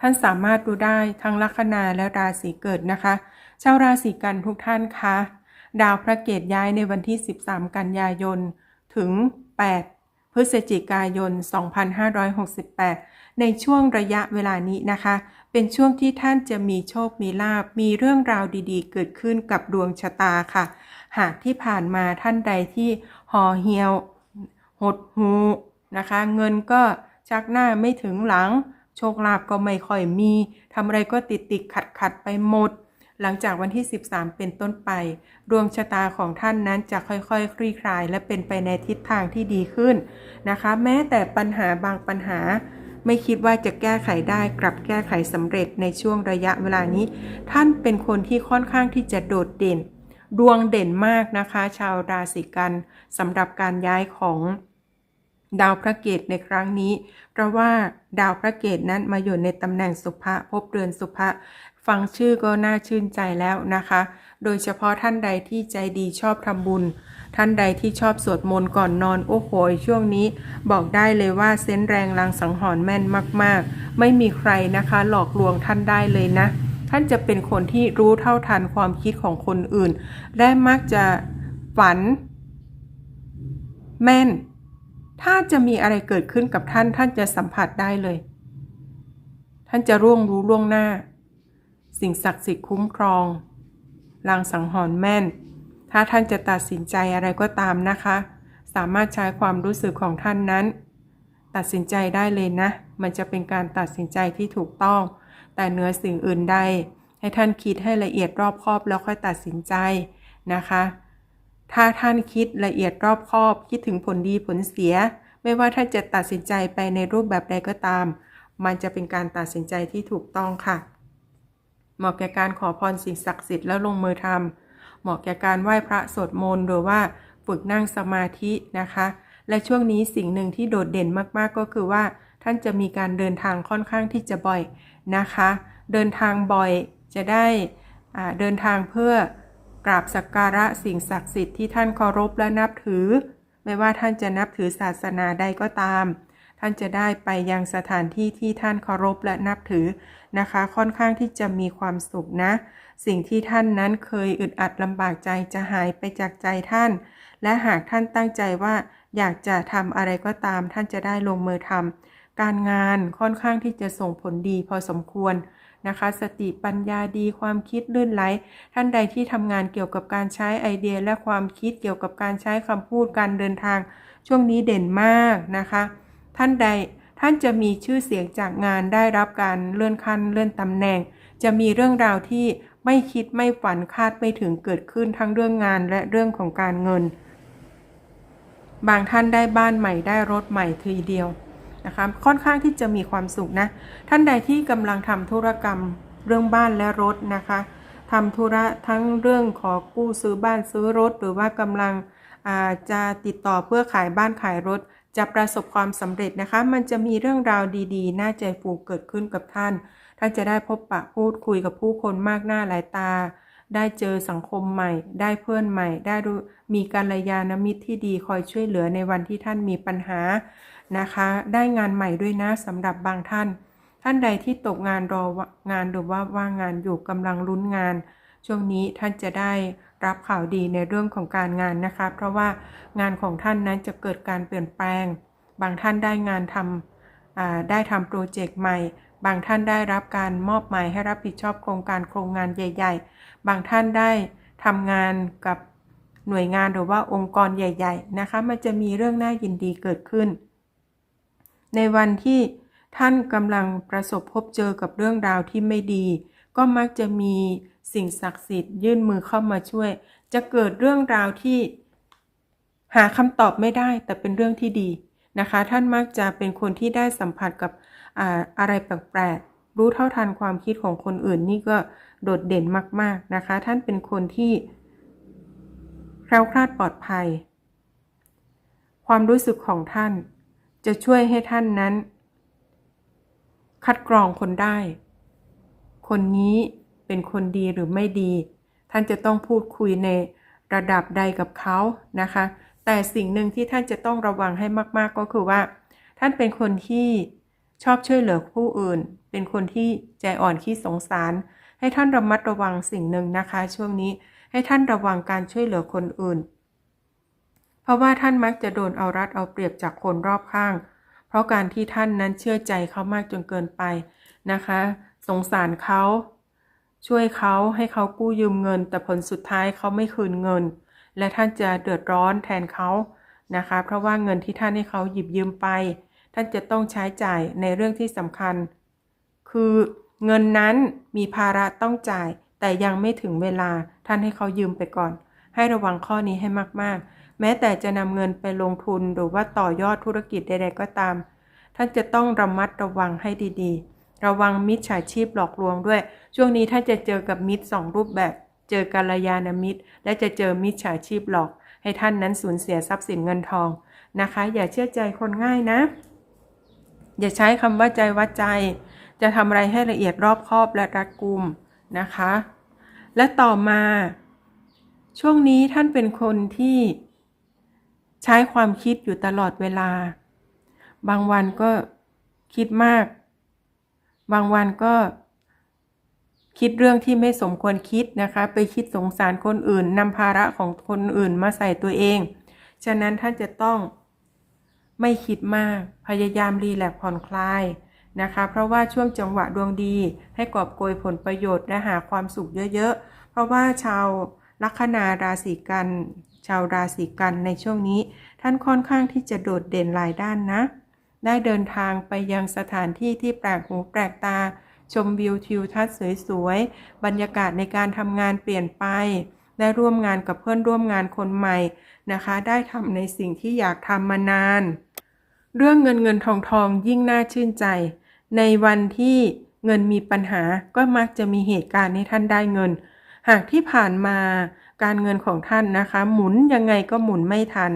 ท่านสามารถดูได้ทั้งลัคนาและราศีเกิดนะคะ ชาวราศีกันทุกท่านคะดาวพระเกตย้ายในวันที่ 13 กันยายน ถึง 8 พฤศจิกายน 2568 ในช่วงระยะเวลานี้นะคะ เป็นช่วงที่ท่านจะมีโชค มีลาบ มีเรื่องราวดีๆ เกิดขึ้นกับดวงชะตาค่ะ หากที่ผ่านมาท่านใดที่ห่อเหี่ยว หดหูนะคะ เงินก็ชักหน้าไม่ถึงหลัง โชคลาภก็ไม่ค่อยมีทำอะไรก็ติดติดขัดขัดไปหมด หลังจากวันที่ 13 เป็นต้นไป ดวงชะตาของท่านนั้นจะค่อยๆคลี่คลาย และเป็นไปในทิศทางที่ดีขึ้นนะคะ แม้แต่ปัญหาบางปัญหาไม่คิดว่าจะแก้ไขได้กลับแก้ไขสำเร็จในช่วงระยะเวลานี้ ท่านเป็นคนที่ค่อนข้างที่จะโดดเด่น ดวงเด่นมากนะคะ ชาวราศีกันสำหรับการย้ายของ ดาวพระเกตในครั้งนี้ เพราะว่าดาวพระเกตนั้นมาอยู่ในตำแหน่งสุภะภพเรือนสุภะฟังชื่อก็น่าชื่นใจแล้วนะคะ โดยเฉพาะท่านใดที่ใจดีชอบทำบุญ ท่านใดที่ชอบสวดมนต์ก่อนนอนโอ้โหช่วงนี้ บอกได้เลยว่าเซนแรงลังสังหรณ์แม่นมาก ๆ ไม่มีใครนะคะ หลอกลวงท่านได้เลยนะ ท่านจะเป็นคนที่รู้เท่าทันความคิดของคนอื่น และมักจะฝัน แม่น ถ้าจะมีอะไรเกิดขึ้นกับท่านท่านจะสัมผัสได้เลย ท่านจะร่วงรู้ล่วงหน้า สิ่งศักดิ์สิทธิ์คุ้มครองลางสังหรณ์แม่น ถ้าท่านจะตัดสินใจอะไรก็ตามนะคะ สามารถใช้ความรู้สึกของท่านนั้น ตัดสินใจได้เลยนะ มันจะเป็นการตัดสินใจที่ถูกต้อง แต่เหนือสิ่งอื่นใด ให้ท่านคิดให้ละเอียดรอบคอบแล้วค่อยตัดสินใจนะคะ ถ้าท่านคิดละเอียดรอบคอบคิดถึงผลดีผลเสีย ไม่ว่าท่านจะตัดสินใจไปในรูปแบบใดก็ตาม มันจะเป็นการตัดสินใจที่ถูกต้องค่ะ เหมาะแก่การขอพรสิ่งศักดิ์สิทธิ์แล้วลงมือทำเหมาะแก่การไหว้พระสวดมนต์หรือว่าฝึกนั่งสมาธินะคะ และช่วงนี้สิ่งหนึ่งที่โดดเด่นมากๆก็คือว่า ท่านจะมีการเดินทางค่อนข้างที่จะบ่อยนะคะ เดินทางบ่อยจะได้เดินทางเพื่อ กราบสักการะสิ่งศักดิ์สิทธิ์ที่ท่านเคารพและนับถือ ไม่ว่าท่านจะนับถือศาสนาใดก็ตาม ท่านจะได้ไปยังสถานที่ที่ท่านเคารพและนับถือนะคะ ค่อนข้างที่จะมีความสุขนะ สิ่งที่ท่านนั้นเคยอึดอัดลำบากใจจะหายไปจากใจท่าน และหากท่านตั้งใจว่าอยากจะทำอะไรก็ตาม ท่านจะได้ลงมือทำการงานค่อนข้างที่จะส่งผลดีพอสมควร นะคะ สติปัญญาดีความคิดลื่นไหล ท่านใดที่ทำงานเกี่ยวกับการใช้ไอเดียและความคิดเกี่ยวกับการใช้คำพูดการเดินทาง ช่วงนี้เด่นมากนะคะ ท่านใดท่านจะมีชื่อเสียงจากงานได้รับการเลื่อนขั้นเลื่อนตำแหน่ง จะมีเรื่องราวที่ไม่คิดไม่ฝันคาดไม่ถึงเกิดขึ้นทั้งเรื่องงานและเรื่องของการเงิน บางท่านได้บ้านใหม่ได้รถใหม่ทีเดียว นะคะค่อนข้างที่จะมีความสุขนะ ท่านใดที่กำลังทำธุรกรรมเรื่องบ้านและรถนะคะทำธุระทั้งเรื่องขอกู้ซื้อบ้านซื้อรถ หรือว่ากำลังจะติดต่อเพื่อขายบ้านขายรถ จะประสบความสำเร็จนะคะ มันจะมีเรื่องราวดีๆ น่าใจฟูเกิดขึ้นกับท่าน ท่านจะได้พบปะพูดคุยกับผู้คนมากหน้าหลายตา ได้เจอสังคมใหม่ ได้เพื่อนใหม่ ได้ดูมีกัลยาณมิตรที่ดีคอยช่วยเหลือในวันที่ท่านมีปัญหานะคะ ได้งานใหม่ด้วยนะสำหรับบางท่าน ท่านใดที่ตกงานรองานหรือว่าว่างงานอยู่กำลังลุ้นงาน ช่วงนี้ท่านจะได้รับข่าวดีในเรื่องของการงานนะคะ เพราะว่างานของท่านนั้นจะเกิดการเปลี่ยนแปลง บางท่านได้งานทำได้ทำโปรเจกต์ใหม่ บางท่านได้รับการมอบหมายให้รับผิดชอบโครงการโครงงานใหญ่ ๆ บางท่านได้ทำงานกับหน่วยงานหรือว่าองค์กรใหญ่ ๆ นะคะ มันจะมีเรื่องน่ายินดีเกิดขึ้น ในวันที่ท่านกำลังประสบพบเจอกับเรื่องราวที่ไม่ดี ก็มักจะมีสิ่งศักดิ์สิทธิ์ยื่นมือเข้ามาช่วย จะเกิดเรื่องราวที่หาคำตอบไม่ได้แต่เป็นเรื่องที่ดี นะคะ ท่านมักจะเป็นคนที่ได้สัมผัสกับอาอะไรแปลกๆ รู้เท่าทันความคิดของคนอื่นนี่ก็โดดเด่นมากๆนะคะ ท่านเป็นคนที่แคล้วคลาดปลอดภัย ความรู้สึกของท่านจะช่วยให้ท่านนั้น คัดกรองคนได้ คนนี้เป็นคนดีหรือไม่ดี ท่านจะต้องพูดคุยในระดับใดกับเขานะคะ แต่สิ่งหนึ่งที่ท่านจะต้องระวังให้มาก ๆ ก็คือว่า ท่านเป็นคนที่ชอบช่วยเหลือผู้อื่น เป็นคนที่ใจอ่อนขี้สงสาร ให้ท่านระมัดระวังสิ่งหนึ่งนะคะ ช่วงนี้ให้ท่านระวังการช่วยเหลือคนอื่น เพราะว่าท่านมักจะโดนเอารัดเอาเปรียบจากคนรอบข้าง เพราะการที่ท่านนั้นเชื่อใจเขามากจนเกินไปนะคะ สงสารเขา ช่วยเขาให้เขากู้ยืมเงิน แต่ผลสุดท้ายเขาไม่คืนเงิน และท่านจะเดือดร้อนแทนเขานะคะ เพราะว่าเงินที่ท่านให้เขาหยิบยืมไป ท่านจะต้องใช้จ่ายในเรื่องที่สำคัญ คือเงินนั้นมีภาระต้องจ่าย แต่ยังไม่ถึงเวลาท่านให้เขายืมไปก่อน ให้ระวังข้อนี้ให้มากๆ แม้แต่จะนำเงินไปลงทุนหรือว่าต่อยอดธุรกิจใดๆก็ตาม ท่านจะต้องระมัดระวังให้ดีๆ ระวังมิจฉาชีพหลอกลวงด้วย ช่วงนี้ท่านจะเจอกับมิตรสองรูปแบบ เจอกัลยาณมิตร และจะเจอมิจฉาชีพหลอก ให้ท่านนั้นสูญเสียทรัพย์สินเงินทองนะคะ อย่าเชื่อใจคนง่ายนะ อย่าใช้คำว่าใจวัดใจ จะทำอะไรให้ละเอียดรอบคอบและรัดกุมนะคะ และต่อมา ช่วงนี้ท่านเป็นคนที่ใช้ความคิดอยู่ตลอดเวลา บางวันก็คิดมาก บางวันก็ คิดเรื่องที่ไม่สมควรคิดนะคะ ไปคิดสงสารคนอื่นนำภาระของคนอื่นมาใส่ตัวเอง ฉะนั้นท่านจะต้องไม่คิดมาก พยายามรีแลกซ์ผ่อนคลายนะคะ เพราะว่าช่วงจังหวะดวงดี ให้กอบโกยผลประโยชน์และหาความสุขเยอะๆ เพราะว่าชาวลัคนาราศีกัน ชาวราศีกันในช่วงนี้ ท่านค่อนข้างที่จะโดดเด่นหลายด้านนะ ได้เดินทางไปยังสถานที่ที่แปลกหูแปลกตา ชมวิวทิวทัศน์สวยๆ บรรยากาศในการทำงานเปลี่ยนไป ได้ร่วมงานกับเพื่อนร่วมงานคนใหม่นะคะ ได้ทำในสิ่งที่อยากทำมานาน เรื่องเงินเงินทองทองยิ่งน่าชื่นใจ ในวันที่เงินมีปัญหาก็มักจะมีเหตุการณ์ให้ท่านได้เงิน หากที่ผ่านมาการเงินของท่านนะคะ หมุนยังไงก็หมุนไม่ทัน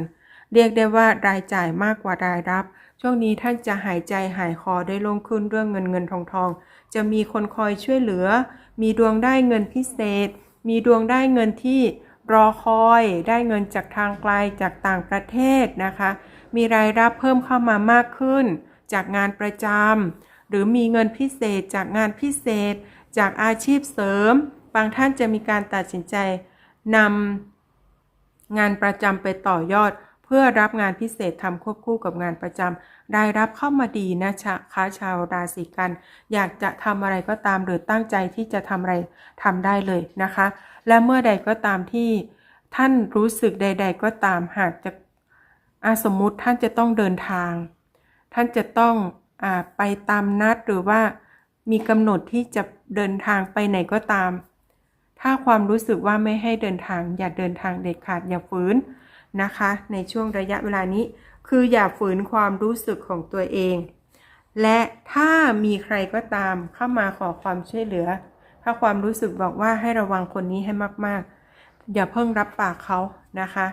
เรียกได้ว่ารายจ่ายมากกว่ารายรับ ช่วงนี้ท่านจะหายใจหายคอได้ลงขึ้นเรื่องเงินเงินทองทอง จะมีคนคอยช่วยเหลือ มีดวงได้เงินพิเศษ มีดวงได้เงินที่รอคอยได้เงินจากทางไกลจากต่างประเทศนะคะ มีรายรับเพิ่มเข้ามามากขึ้น จากงานประจำหรือมีเงินพิเศษจากงานพิเศษ จากอาชีพเสริม บางท่านจะมีการตัดสินใจนำงานประจำไปต่อยอด พื่อรับงานพิเศษทำควบคู่กับงานประจำรายรับเข้ามาดีนะชะค้าชาวราศีกัน อยากจะทำอะไรก็ตามหรือตั้งใจที่จะทำอะไรทำได้เลยนะคะ และเมื่อใดก็ตามที่ท่านรู้สึกใด ๆ ก็ตามหากจะอาสมมุติท่านจะต้องเดินทาง ท่านจะต้องอไปตามนัดหรือว่ามีกำหนดที่จะเดินทางไปไหนก็ตาม ถ้าความรู้สึกว่าไม่ให้เดินทาง อย่าเดินทางเด็ดขาดอย่าฝืน นะคะ ในช่วงระยะเวลานี้ คืออย่าฝืนความรู้สึกของตัวเอง และถ้ามีใครก็ตามเข้ามาขอความช่วยเหลือ ถ้าความรู้สึกบอกว่าให้ระวังคนนี้ให้มากๆ อย่าเพิ่งรับปากเขานะคะ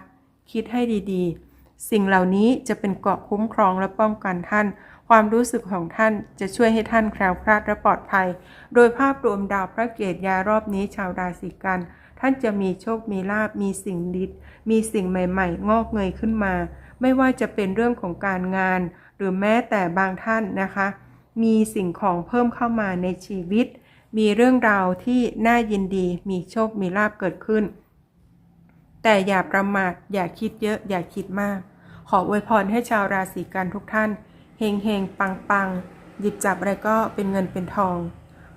คิดให้ดีๆ สิ่งเหล่านี้จะเป็นเกราะคุ้มครองและป้องกันท่านความรู้สึกของท่านจะช่วยให้ท่านแคล้วคลาดและปลอดภัย โดยภาพรวมดาวพระเกตยารอบนี้ชาวราศีกัน ท่านจะมีโชคมีลาบมีสิ่งดีมีสิ่งใหม่ ๆ งอกเงยขึ้นมา ไม่ว่าจะเป็นเรื่องของการงาน หรือแม้แต่บางท่านนะคะ มีสิ่งของเพิ่มเข้ามาในชีวิต มีเรื่องราวที่น่ายินดีมีโชคมีลาบเกิดขึ้น แต่อย่าประมาทอย่าคิดเยอะอย่าคิดมาก ขออวยพรให้ชาวราศีกันทุกท่านเฮงเฮงปังปังหยิบจับอะไรก็เป็นเงินเป็นทอง